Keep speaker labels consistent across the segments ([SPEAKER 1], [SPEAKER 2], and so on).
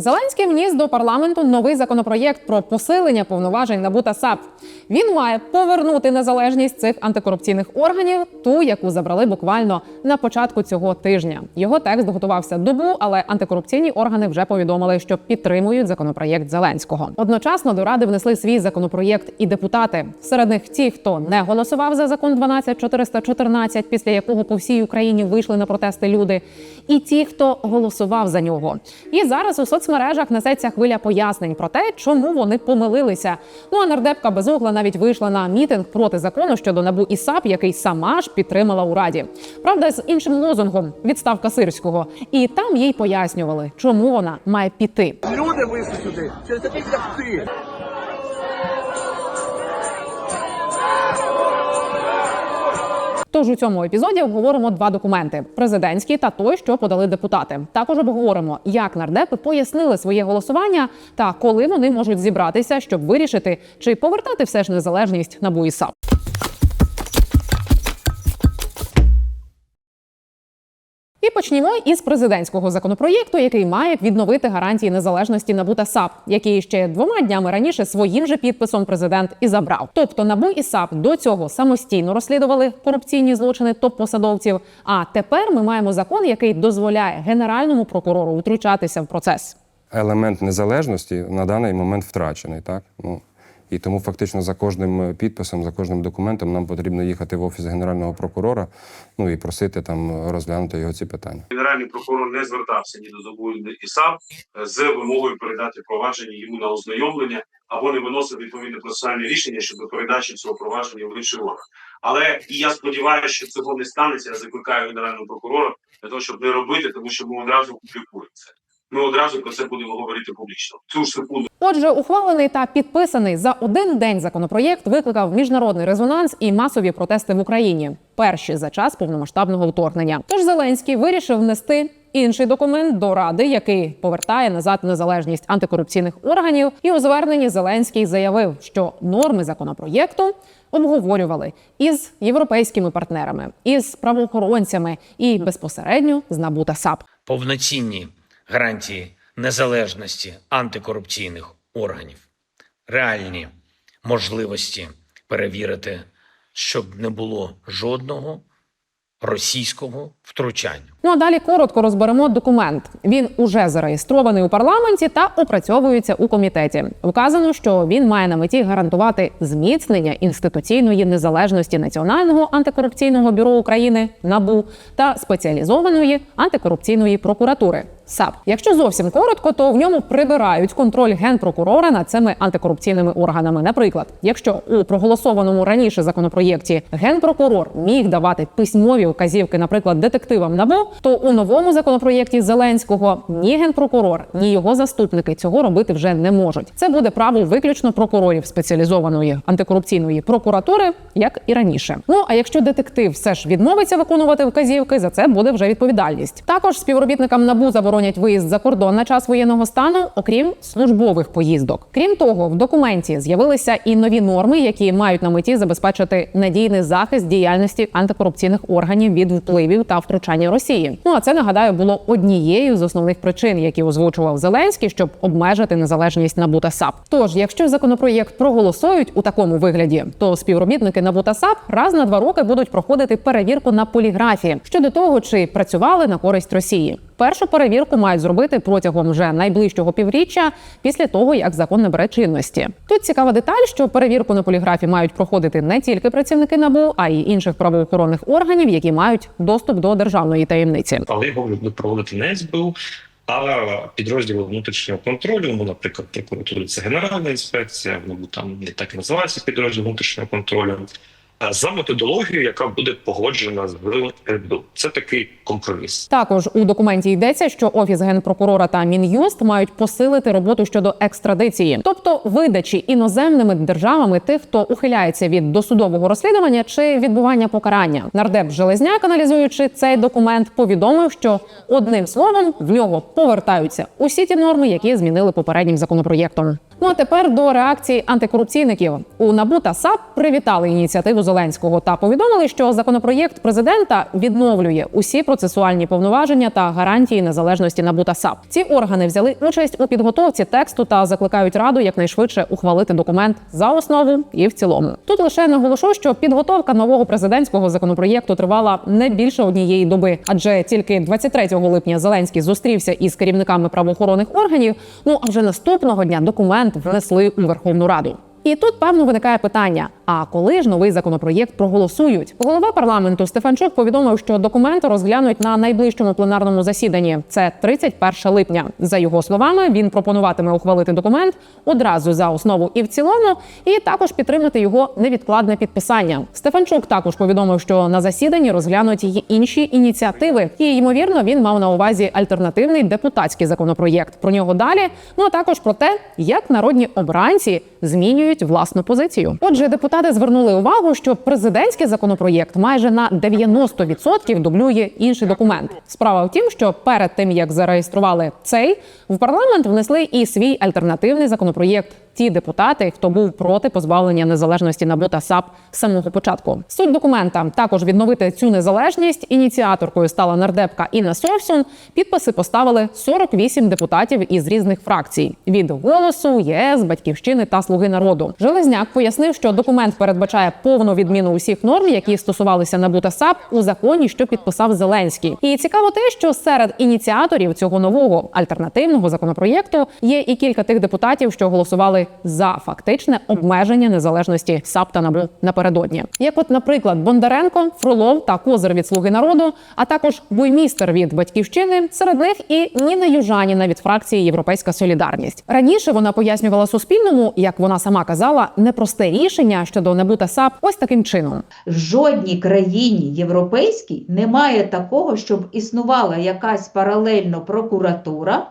[SPEAKER 1] Зеленський вніс до парламенту новий законопроєкт про посилення повноважень НАБУ та САП. Він має повернути незалежність цих антикорупційних органів, ту, яку забрали буквально на початку цього тижня. Його текст готувався добу, але антикорупційні органи вже повідомили, що підтримують законопроєкт Зеленського. Одночасно до ради внесли свій законопроєкт і депутати. Серед них ті, хто не голосував за закон 12414, після якого по всій Україні вийшли на протести люди, і ті, хто голосував за нього. І зараз у соцмережах несеться хвиля пояснень про те, чому вони помилилися. Ну а нардепка Безугла навіть вийшла на мітинг проти закону щодо набу і САП, який сама ж підтримала у раді. Правда, з іншим лозунгом відставка сирського. І там їй пояснювали, чому вона має піти.
[SPEAKER 2] Люди вийшли сюди через таких, як ти.
[SPEAKER 1] Тож у цьому епізоді обговоримо два документи: президентський та той, що подали депутати. Також обговоримо, як нардепи пояснили своє голосування та коли вони можуть зібратися, щоб вирішити, чи повертати все ж незалежність на і. Почнімо із президентського законопроєкту, який має відновити гарантії незалежності НАБУ та САП, які ще двома днями раніше своїм же підписом президент і забрав. Тобто НАБУ і САП до цього самостійно розслідували корупційні злочини топ-посадовців. А тепер ми маємо закон, який дозволяє генеральному прокурору втручатися в процес.
[SPEAKER 3] елемент незалежності на даний момент втрачений, так? Ну, і тому фактично за кожним е, підписом, за кожним документом нам потрібно їхати в офіс генерального прокурора, ну і просити там розглянути його ці питання.
[SPEAKER 4] Генеральний прокурор не звертався ні до ЗОБУ, до ІСАП з вимогою передати провадження йому на ознайомлення або не виносив відповідне процесуальне рішення щодо передачі цього провадження в інший орган. Але і я сподіваюся, що цього не станеться. Я закликаю генерального прокурора для того, щоб не робити, тому що ми одразу публікуємо це. Ми одразу про це будемо говорити публічно. Цю ж секунду
[SPEAKER 1] Отже, ухвалений та підписаний за один день законопроєкт викликав міжнародний резонанс і масові протести в Україні. Перші за час повномасштабного вторгнення. Тож Зеленський вирішив внести інший документ до ради, який повертає назад незалежність антикорупційних органів. І у зверненні Зеленський заявив, що норми законопроєкту обговорювали із європейськими партнерами, із правоохоронцями і безпосередньо з НАБУ та САП.
[SPEAKER 5] повноцінні гарантії незалежності антикорупційних органів, реальні можливості перевірити, щоб не було жодного російського втручання.
[SPEAKER 1] Ну а далі коротко розберемо документ. Він уже зареєстрований у парламенті та опрацьовується у комітеті. Вказано, що він має на меті гарантувати зміцнення інституційної незалежності Національного антикорупційного бюро України НАБУ та спеціалізованої антикорупційної прокуратури. САП, якщо зовсім коротко, то в ньому прибирають контроль генпрокурора над цими антикорупційними органами. Наприклад, якщо у проголосованому раніше законопроєкті генпрокурор міг давати письмові указівки, наприклад, детективам НАБУ, то у новому законопроєкті Зеленського ні генпрокурор, ні його заступники цього робити вже не можуть. Це буде право виключно прокурорів спеціалізованої антикорупційної прокуратури, як і раніше. Ну а якщо детектив все ж відмовиться виконувати вказівки, за це буде вже відповідальність. Також співробітникам НАБУ заборонять виїзд за кордон на час воєнного стану, окрім службових поїздок. Крім того, в документі з'явилися і нові норми, які мають на меті забезпечити надійний захист діяльності антикорупційних органів від впливів та втручання Росії. Ну а це нагадаю було однією з основних причин, які озвучував Зеленський, щоб обмежити незалежність НАБУ та САП. Тож, якщо законопроєкт проголосують у такому вигляді, то співробітники НАБУ та САП раз на два роки будуть проходити перевірку на поліграфі щодо того, чи працювали на користь Росії. Першу перевірку мають зробити протягом вже найближчого півріччя після того, як закон набере чинності. Тут цікава деталь, що перевірку на поліграфі мають проходити не тільки працівники НАБУ, а й інших правоохоронних органів, які мають доступ до державної таємниці.
[SPEAKER 6] але його будуть проводити не СБУ, а підрозділи внутрішнього контролю. Ну, наприклад, прокуратури це генеральна інспекція, ну там не так називається підрозділ внутрішнього контролю. А За методологією, яка буде погоджена з СБУ. Це такий компроміс.
[SPEAKER 1] Також у документі йдеться, що офіс генпрокурора та мін'юст мають посилити роботу щодо екстрадиції, тобто видачі іноземними державами тих, хто ухиляється від досудового розслідування чи відбування покарання. Нардеп Железняк, аналізуючи цей документ, повідомив, що одним словом в нього повертаються усі ті норми, які змінили попереднім законопроєктом. Ну а тепер до реакції антикорупційників у НАБУ та САП привітали ініціативу Зеленського та повідомили, що законопроєкт президента відновлює усі процесуальні повноваження та гарантії незалежності НАБУ та САП. Ці органи взяли участь у підготовці тексту та закликають раду якнайшвидше ухвалити документ за основу і в цілому. Тут лише наголошу, що підготовка нового президентського законопроєкту тривала не більше однієї доби, адже тільки 23 липня Зеленський зустрівся із керівниками правоохоронних органів. Ну а вже наступного дня документ внесли у Верховну Раду. І тут певно виникає питання: а коли ж новий законопроєкт проголосують? Голова парламенту Стефанчук повідомив, що документ розглянуть на найближчому пленарному засіданні. Це 31 липня. За його словами, він пропонуватиме ухвалити документ одразу за основу і в цілому, і також підтримати його невідкладне підписання. Стефанчук також повідомив, що на засіданні розглянуть й інші ініціативи, і ймовірно він мав на увазі альтернативний депутатський законопроєкт. Про нього далі. Ну а також про те, як народні обранці змінюють власну позицію. Отже, депутати звернули увагу, що президентський законопроєкт майже на 90% дублює інший документ. Справа в тім, що перед тим як зареєстрували цей, в парламент внесли і свій альтернативний законопроєкт. Ті депутати, хто був проти позбавлення незалежності НАБУ та САП з самого початку. Суть документа також відновити цю незалежність. Ініціаторкою стала нардепка Інна Совсун. Підписи поставили 48 депутатів із різних фракцій від голосу, ЄС, батьківщини та слуги народу. Железняк пояснив, що документ передбачає повну відміну усіх норм, які стосувалися НАБУ та САП у законі, що підписав Зеленський. І цікаво те, що серед ініціаторів цього нового альтернативного законопроєкту є і кілька тих депутатів, що голосували за фактичне обмеження незалежності САП та НАБУ напередодні. Як, от, наприклад, Бондаренко, Фролов та Козир від Слуги народу, а також Буймістер від батьківщини. Серед них і Ніна Южаніна від фракції Європейська Солідарність. Раніше вона пояснювала Суспільному, як вона сама казала, непросте рішення щодо НАБУ та САП ось таким чином.
[SPEAKER 7] В жодній країні європейській немає такого, щоб існувала якась паралельно прокуратура,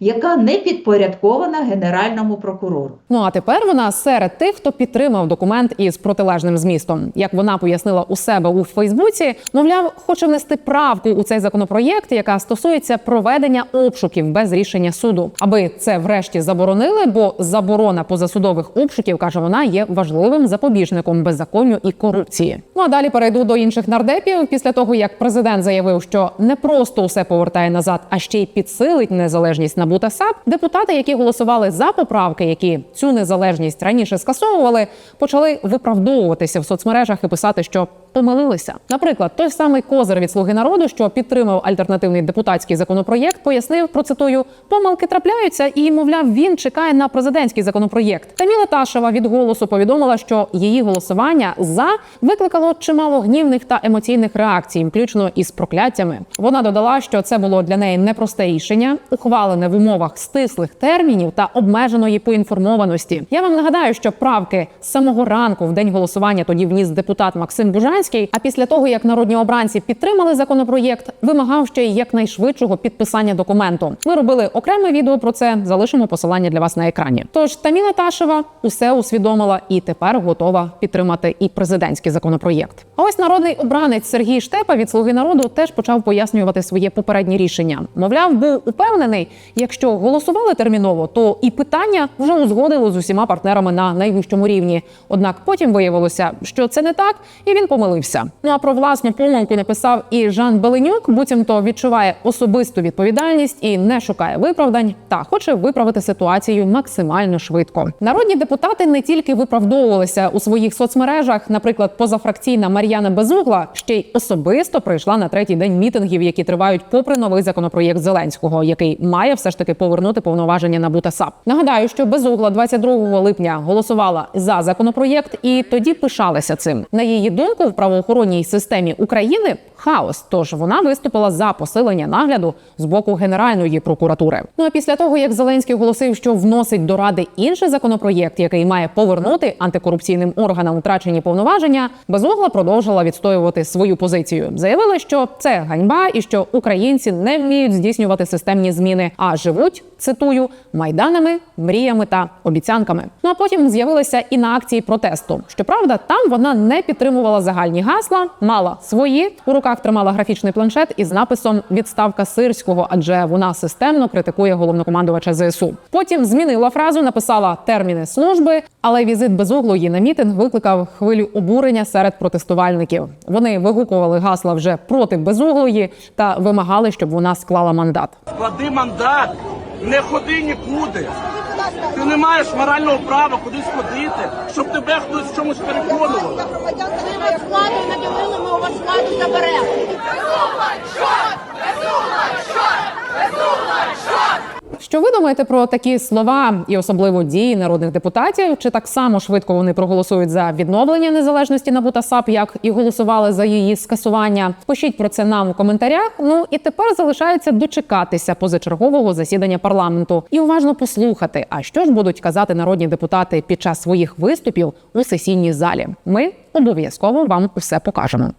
[SPEAKER 7] яка не підпорядкована Генеральному прокурору.
[SPEAKER 1] Ну а тепер вона серед тих, хто підтримав документ із протилежним змістом. Як вона пояснила у себе у Фейсбуці, мовляв, хоче внести правку у цей законопроєкт, яка стосується проведення обшуків без рішення суду, аби це врешті заборонили, бо заборона позасудових обшуків каже вона є важливим запобіжником беззаконню і корупції. Ну а далі перейду до інших нардепів. Після того як президент заявив, що не просто усе повертає назад, а ще й підсилить незалежність НАБУ та депутати, які голосували за поправки, які цю незалежність раніше скасовували, почали виправдовуватися в соцмережах і писати, що помилилися. Наприклад, той самий козир від слуги народу, що підтримав альтернативний депутатський законопроєкт, пояснив процитую: помилки трапляються, і мовляв, він чекає на президентський законопроєкт. Таміла Ташева від голосу повідомила, що її голосування за викликало чимало гнівних та емоційних реакцій, включно із прокляттями. Вона додала, що це було для неї непросте рішення, ухвалене в умовах стислих термінів та обмеженої поінформованості. Я вам нагадаю, що правки самого ранку в день голосування тоді вніс депутат Максим Бужанський. А після того, як народні обранці підтримали законопроєкт, вимагав ще й якнайшвидшого підписання документу. Ми робили окреме відео про це. Залишимо посилання для вас на екрані. Тож Таміла Ташева усе усвідомила і тепер готова підтримати і президентський законопроєкт. А ось народний обранець Сергій Штепа від слуги народу теж почав пояснювати своє попереднє рішення. Мовляв, був упевнений, якщо голосували терміново, то і питання вже узгодили з усіма партнерами на найвищому рівні. Однак потім виявилося, що це не так, і він помилився. Ну а про власну помилку написав і Жан Беленюк, буцімто відчуває особисту відповідальність і не шукає виправдань, та хоче виправити ситуацію максимально швидко. Народні депутати не тільки виправдовувалися у своїх соцмережах, наприклад, позафракційна Мар'яна Безугла ще й особисто прийшла на третій день мітингів, які тривають попри новий законопроєкт Зеленського, який має все ж таки повернути повноваження НАБУ та САП. Нагадаю, що Безугла 22 липня голосувала за законопроєкт і тоді пишалася цим. На її думку, в правоохоронній системі України хаос. Тож вона виступила за посилення нагляду з боку Генеральної прокуратури. Ну а після того, як Зеленський оголосив, що вносить до ради інший законопроєкт, який має повернути антикорупційним органам втрачені повноваження, Безугла продовжила відстоювати свою позицію. Заявила, що це ганьба і що українці не вміють здійснювати системні зміни, а живуть цитую майданами, мріями та обіцянками. Ну а потім з'явилася і на акції протесту. Щоправда, там вона не підтримувала загальні регіональні гасла, мала свої у руках тримала графічний планшет із написом Відставка сирського, адже вона системно критикує головнокомандувача ЗСУ. Потім змінила фразу, написала терміни служби, але візит безуглої на мітинг викликав хвилю обурення серед протестувальників. Вони вигукували гасла вже проти безуглої та вимагали, щоб вона склала мандат.
[SPEAKER 2] Склади мандат, не ходи нікуди. Ти не маєш морального права кудись ходити, щоб тебе хтось в чомусь переконував.
[SPEAKER 8] Ви вас владу наділили, ми у заберемо.
[SPEAKER 1] Що ви думаєте про такі слова і особливо дії народних депутатів? Чи так само швидко вони проголосують за відновлення незалежності НАБУ та САП, як і голосували за її скасування? Пишіть про це нам у коментарях. Ну і тепер залишається дочекатися позачергового засідання парламенту і уважно послухати, а що ж будуть казати народні депутати під час своїх виступів у сесійній залі. Ми обов'язково вам все покажемо.